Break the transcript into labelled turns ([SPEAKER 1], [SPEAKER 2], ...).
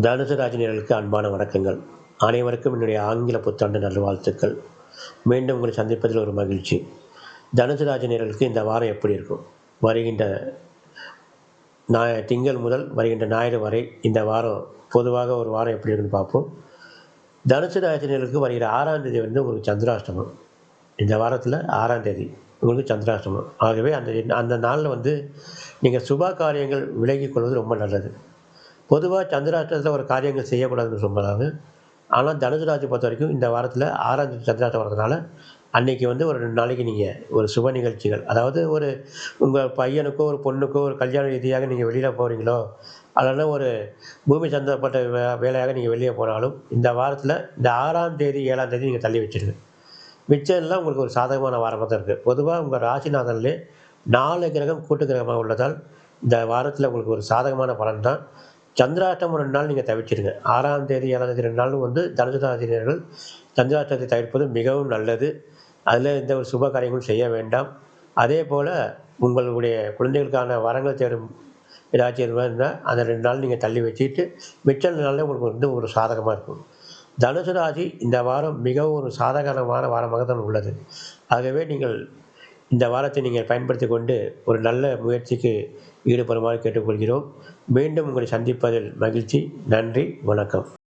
[SPEAKER 1] தனுசு ராஜினியர்களுக்கு அன்பான வணக்கங்கள். அனைவருக்கும் என்னுடைய ஆங்கில புத்தாண்டு நல்வாழ்த்துக்கள். மீண்டும் உங்களை சந்திப்பதில் ஒரு மகிழ்ச்சி. தனுசு ராஜினியர்களுக்கு இந்த வாரம் எப்படி இருக்கும்? வருகின்ற நாய திங்கள் முதல் வருகின்ற ஞாயிறு வரை இந்த வாரம் பொதுவாக ஒரு வாரம் எப்படி இருக்குன்னு பார்ப்போம். தனுசு ராஜினியர்களுக்கு வருகிற ஆறாம் தேதி வந்து உங்களுக்கு சந்திராஷ்டமம். இந்த வாரத்தில் ஆறாம் தேதி உங்களுக்கு சந்திராஷ்டமம். ஆகவே அந்த அந்த நாளில் வந்து நீங்கள் சுப காரியங்கள் விலகிக் கொள்வது ரொம்ப நல்லது. பொதுவாக சந்திராஷ்டமத்தில் ஒரு காரியங்கள் செய்யக்கூடாதுன்னு சொல்லுவாங்க ஆனால் தனுசு ராசி பொறுத்த வரைக்கும் இந்த வாரத்தில் ஆறாம் தேதி சந்திராஷ்டம் வரதுனால அன்றைக்கி வந்து ஒரு ரெண்டு நாளைக்கு நீங்கள் ஒரு சுப நிகழ்ச்சிகள் அதாவது ஒரு உங்கள் பையனுக்கோ ஒரு பொண்ணுக்கோ ஒரு கல்யாண ரீதியாக நீங்கள் வெளியில் போகிறீங்களோ அல்லனா ஒரு பூமி சந்தப்பட்ட வே வேலையாக நீங்கள் வெளியே போனாலும் இந்த வாரத்தில் இந்த ஆறாம் தேதி ஏழாம் தேதி நீங்கள் தள்ளி வச்சுருங்க. மிச்சம் எல்லாம் உங்களுக்கு ஒரு சாதகமான வாரமாக தான் இருக்குது பொதுவாக உங்கள் ராசிநாதன்லேயே நாலு கிரகம் கூட்டு கிரகமாக உள்ளதால் இந்த வாரத்தில் உங்களுக்கு ஒரு சாதகமான பலன் தான். சந்திராஷ்டம் ரெண்டு நாள் நீங்கள் தவிச்சிருங்க. ஆறாம் தேதி ஏழாம் தேதி ரெண்டு நாளும் வந்து தனுசுதாசிரியர்கள் சந்திராஷ்டத்தை தவிர்ப்பது மிகவும் நல்லது. அதில் எந்த ஒரு சுப காரியங்களும் செய்ய வேண்டாம். அதே போல் உங்களுடைய குழந்தைகளுக்கான வரங்கள் தேடும் ஏதாச்சும் இருந்தால் அந்த ரெண்டு நாள் நீங்கள் தள்ளி வச்சுட்டு மிச்ச நாளில் உங்களுக்கு வந்து ஒரு சாதகமாக இருக்கும். தனுசு ராசி இந்த வாரம் மிகவும் ஒரு சாதகமான வாரமாக தான் உள்ளது. ஆகவே நீங்கள் இந்த வாரத்தை நீங்கள் பயன்படுத்தி கொண்டு ஒரு நல்ல முயற்சிக்கு ஈடுபடுமாறு கேட்டுக்கொள்கிறோம். மீண்டும் உங்களை சந்திப்பதில் மகிழ்ச்சி. நன்றி. வணக்கம்.